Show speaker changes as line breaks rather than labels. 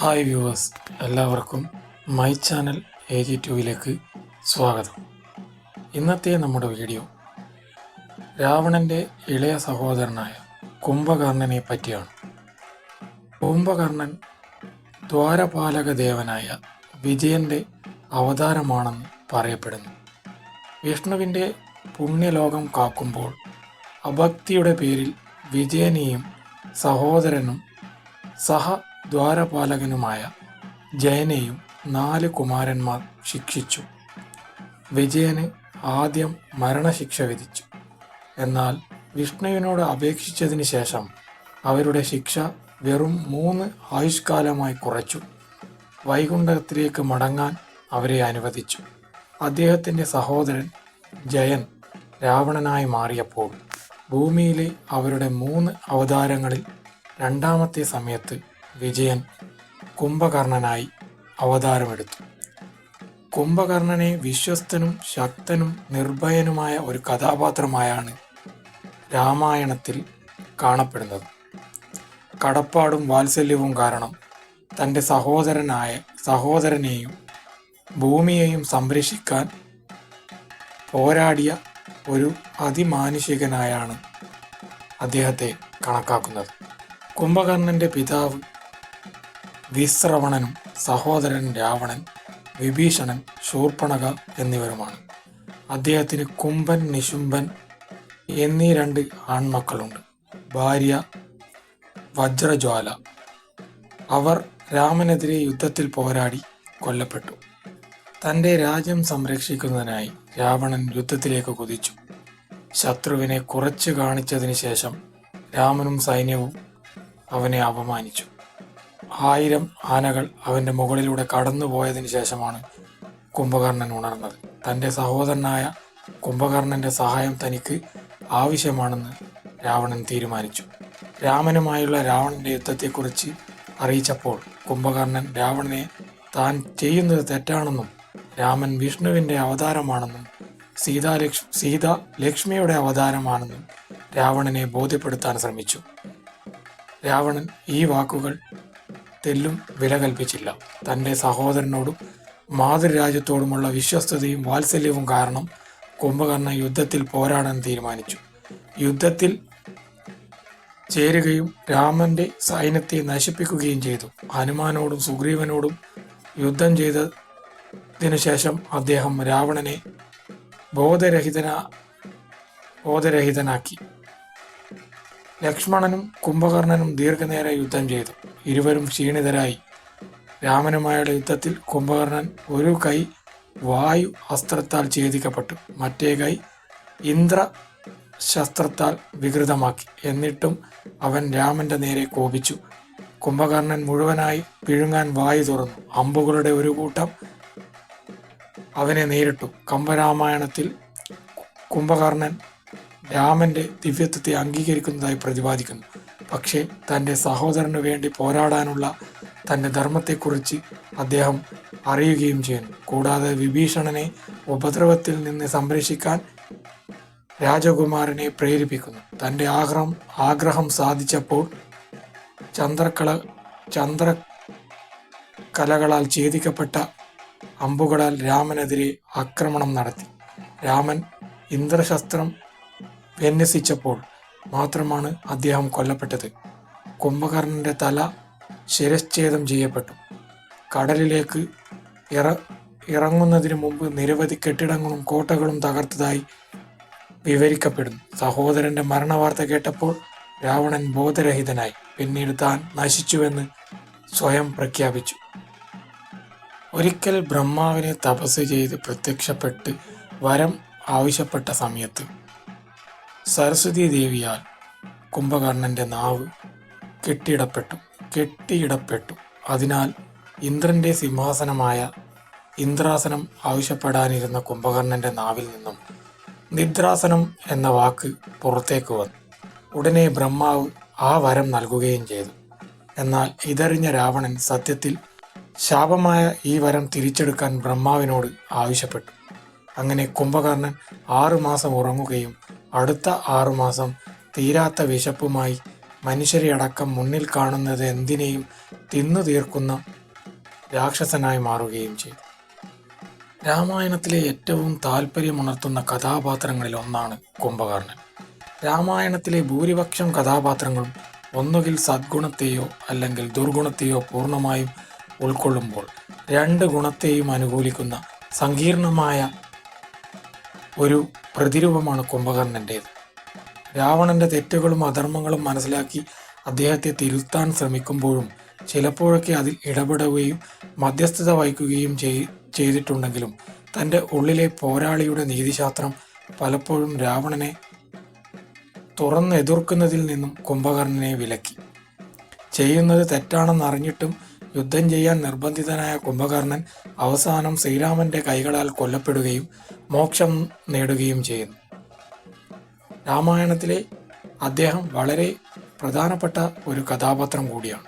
Hi viewers എല്ലാവർക്കും my channel A G ടുവിലേക്ക് സ്വാഗതം. ഇന്നത്തെ നമ്മുടെ വീഡിയോ രാവണന്റെ ഇളയ സഹോദരനായ കുംഭകർണനെ പറ്റിയാണ്. കുംഭകർണൻ ദ്വാരപാലക ദേവനായ വിജയന്റെ അവതാരമാണെന്ന് പറയപ്പെടുന്നു. വിഷ്ണുവിന്റെ പുണ്യലോകം കാക്കുമ്പോൾ അഭക്തിയുടെ പേരിൽ വിജയനെയും സഹോദരനും സഹ ദ്വാരപാലകനുമായ ജയനെയും നാല് കുമാരന്മാർ ശിക്ഷിച്ചു. വിജയന് ആദ്യം മരണശിക്ഷ വിധിച്ചു. എന്നാൽ വിഷ്ണുവിനോട് അപേക്ഷിച്ചതിന് ശേഷം അവരുടെ ശിക്ഷ വെറും മൂന്ന് ആയുഷ്കാലമായി കുറച്ചു. വൈകുണ്ഠത്തിലേക്ക് മടങ്ങാൻ അവരെ അനുവദിച്ചു. അദ്ദേഹത്തിന്റെ സഹോദരൻ ജയൻ രാവണനായി മാറിയപ്പോൾ ഭൂമിയിലെ അവരുടെ മൂന്ന് അവതാരങ്ങളിൽ രണ്ടാമത്തെ സമയത്ത് വിജയൻ കുംഭകർണനായി അവതാരമെടുത്തു. കുംഭകർണനെ വിശ്വസ്തനും ശക്തനും നിർഭയനുമായ ഒരു കഥാപാത്രമായാണ് രാമായണത്തിൽ കാണപ്പെടുന്നത്. കടപ്പാടും വാത്സല്യവും കാരണം തന്റെ സഹോദരനായ സഹോദരനെയും ഭൂമിയെയും സംരക്ഷിക്കാൻ പോരാടിയ ഒരു അതിമാനുഷികനായാണ് അദ്ദേഹത്തെ കണക്കാക്കുന്നത്. കുംഭകർണന്റെ പിതാവ് വിശ്രവണനും സഹോദരൻ രാവണൻ വിഭീഷണൻ ശൂർപ്പണക എന്നിവരുമാണ്. അദ്ദേഹത്തിന് കുംഭൻ നിശുംഭൻ എന്നീ രണ്ട് ആൺമക്കളുണ്ട്. ഭാര്യ വജ്രജ്വാല. അവർ രാമനെതിരെ യുദ്ധത്തിൽ പോരാടി കൊല്ലപ്പെട്ടു. തന്റെ രാജ്യം സംരക്ഷിക്കുന്നതിനായി രാവണൻ യുദ്ധത്തിലേക്ക് കുതിച്ചു. ശത്രുവിനെ കുറച്ച് കാണിച്ചതിന് ശേഷം രാമനും സൈന്യവും അവനെ അപമാനിച്ചു. ആയിരം ആനകൾ അവന്റെ മുകളിലൂടെ കടന്നുപോയതിന് ശേഷമാണ് കുംഭകർണൻ ഉണർന്നത്. തന്റെ സഹോദരനായ കുംഭകർണന്റെ സഹായം തനിക്ക് ആവശ്യമാണെന്ന് രാവണൻ തീരുമാനിച്ചു. രാമനുമായുള്ള രാവണന്റെ യുദ്ധത്തെക്കുറിച്ച് അറിയിച്ചപ്പോൾ കുംഭകർണൻ രാവണനെ താൻ ചെയ്യുന്നത് തെറ്റാണെന്നും രാമൻ വിഷ്ണുവിന്റെ അവതാരമാണെന്നും സീതാലക്ഷ് സീത ലക്ഷ്മിയുടെ അവതാരമാണെന്നും രാവണനെ ബോധ്യപ്പെടുത്താൻ ശ്രമിച്ചു. രാവണൻ ഈ വാക്കുകൾ തെല്ലും വില കൽപ്പിച്ചില്ല. തന്റെ സഹോദരനോടും മാതൃരാജ്യത്തോടുമുള്ള വിശ്വസ്തതയും വാത്സല്യവും കാരണം കുംഭകർണ യുദ്ധത്തിൽ പോരാടാൻ തീരുമാനിച്ചു. യുദ്ധത്തിൽ ചേരുകയും രാമന്റെ സൈന്യത്തെ നശിപ്പിക്കുകയും ചെയ്തു. ഹനുമാനോടും സുഗ്രീവനോടും യുദ്ധം ചെയ്തതിനു ശേഷം അദ്ദേഹം രാവണനെ ബോധരഹിതന ബോധരഹിതനാക്കി. ലക്ഷ്മണനും കുംഭകർണനും ദീർഘനേരം യുദ്ധം ചെയ്തു. ഇരുവരും ക്ഷീണിതരായി. രാമനുമായുള്ള യുദ്ധത്തിൽ കുംഭകർണൻ ഒരു കൈ വായു അസ്ത്രത്താൽ ഛേദിക്കപ്പെട്ടു. മറ്റേ കൈ ഇന്ദ്ര ശസ്ത്രത്താൽ വികൃതമാക്കി. എന്നിട്ടും അവൻ രാമന്റെ നേരെ കോപിച്ചു. കുംഭകർണൻ മുഴുവനായി പിഴുങ്ങാൻ വായു തുറന്നു. അമ്പുകളുടെ ഒരു കൂട്ടം അവനെ നേരിട്ടു. കമ്പരാമായണത്തിൽ കുംഭകർണൻ രാമന്റെ ദിവ്യത്വത്തെ അംഗീകരിക്കുന്നതായി പ്രതിപാദിക്കുന്നു. പക്ഷേ തന്റെ സഹോദരന് വേണ്ടി പോരാടാനുള്ള തന്റെ ധർമ്മത്തെക്കുറിച്ച് അദ്ദേഹം അറിയുകയും ചെയ്യുന്നു. കൂടാതെ വിഭീഷണനെ ഉപദ്രവത്തിൽ നിന്ന് സംരക്ഷിക്കാൻ രാജകുമാരനെ പ്രേരിപ്പിക്കുന്നു. തന്റെ ആഗ്രഹം ആഗ്രഹം സാധിച്ചപ്പോൾ ചന്ദ്രക്കള ചന്ദ്രകലകളാൽ ഛേദിക്കപ്പെട്ട അമ്പുകളാൽ രാമനെതിരെ ആക്രമണം നടത്തി. രാമൻ ഇന്ദ്രശസ്ത്രം വിന്യസിച്ചപ്പോൾ മാത്രമാണ് അദ്ദേഹം കൊല്ലപ്പെട്ടത്. കുംഭകർണന്റെ തല ശിരച്ഛേദം ചെയ്യപ്പെട്ടു. കടലിലേക്ക് ഇറ ഇറങ്ങുന്നതിന് മുമ്പ് നിരവധി കെട്ടിടങ്ങളും കോട്ടകളും തകർത്തതായി വിവരിക്കപ്പെടുന്നു. സഹോദരന്റെ മരണവാർത്ത കേട്ടപ്പോൾ രാവണൻ ബോധരഹിതനായി. പിന്നീട് താൻ നശിച്ചുവെന്ന് സ്വയം പ്രഖ്യാപിച്ചു. ഒരിക്കൽ ബ്രഹ്മാവിനെ തപസ് ചെയ്ത് പ്രത്യക്ഷപ്പെട്ട് വരം ആവശ്യപ്പെട്ട സമയത്ത് സരസ്വതി ദേവിയാൽ കുംഭകർണന്റെ നാവ് കെട്ടിയിടപ്പെട്ടു കെട്ടിയിടപ്പെട്ടു. അതിനാൽ ഇന്ദ്രന്റെ സിംഹാസനമായ ഇന്ദ്രാസനം ആവശ്യപ്പെടാനിരുന്ന കുംഭകർണന്റെ നാവിൽ നിന്നും നിദ്രാസനം എന്ന വാക്ക് പുറത്തേക്ക് വന്നു. ഉടനെ ബ്രഹ്മാവ് ആ വരം നൽകുകയും ചെയ്തു. എന്നാൽ ഇതറിഞ്ഞ രാവണൻ സത്യത്തിൽ ശാപമായ ഈ വരം തിരിച്ചെടുക്കാൻ ബ്രഹ്മാവിനോട് ആവശ്യപ്പെട്ടു. അങ്ങനെ കുംഭകർണൻ ആറുമാസം ഉറങ്ങുകയും അടുത്ത ആറുമാസം തീരാത്ത വിശപ്പുമായി മനുഷ്യരെ അടക്കം മുന്നിൽ കാണുന്നത് എന്തിനേയും തിന്നു തീർക്കുന്ന രാക്ഷസനായി മാറുകയും ചെയ്തു. രാമായണത്തിലെ ഏറ്റവും താല്പര്യമുണർത്തുന്ന കഥാപാത്രങ്ങളിൽ ഒന്നാണ് കുംഭകർണൻ. രാമായണത്തിലെ ഭൂരിപക്ഷം കഥാപാത്രങ്ങളും ഒന്നുകിൽ സദ്ഗുണത്തെയോ അല്ലെങ്കിൽ ദുർഗുണത്തെയോ പൂർണമായും ഉൾക്കൊള്ളുമ്പോൾ രണ്ട് ഗുണത്തെയും അനുകൂലിക്കുന്ന സങ്കീർണമായ ഒരു പ്രതിരൂപമാണ് കുംഭകർണന്റേത് രാവണന്റെ തെറ്റുകളും അധർമ്മങ്ങളും മനസ്സിലാക്കി അദ്ദേഹത്തെ തിരുത്താൻ ശ്രമിക്കുമ്പോഴും ചിലപ്പോഴൊക്കെ അതിൽ ഇടപെടുകയും മധ്യസ്ഥത വഹിക്കുകയും ചെയ്തിട്ടുണ്ടെങ്കിലും തന്റെ ഉള്ളിലെ പോരാളിയുടെ നീതിശാസ്ത്രം പലപ്പോഴും രാവണനെ തുറന്നെതിർക്കുന്നതിൽ നിന്നും കുംഭകർണനെ വിലക്കി. ചെയ്യുന്നത് തെറ്റാണെന്നറിഞ്ഞിട്ടും യുദ്ധം ചെയ്യാൻ നിർബന്ധിതനായ കുംഭകർണൻ അവസാനം ശ്രീരാമന്റെ കൈകളാൽ കൊല്ലപ്പെടുകയും മോക്ഷം നേടുകയും ചെയ്യുന്നു രാമായണത്തിലെ അദ്ദേഹം വളരെ പ്രധാനപ്പെട്ട ഒരു കഥാപാത്രം കൂടിയാണ്.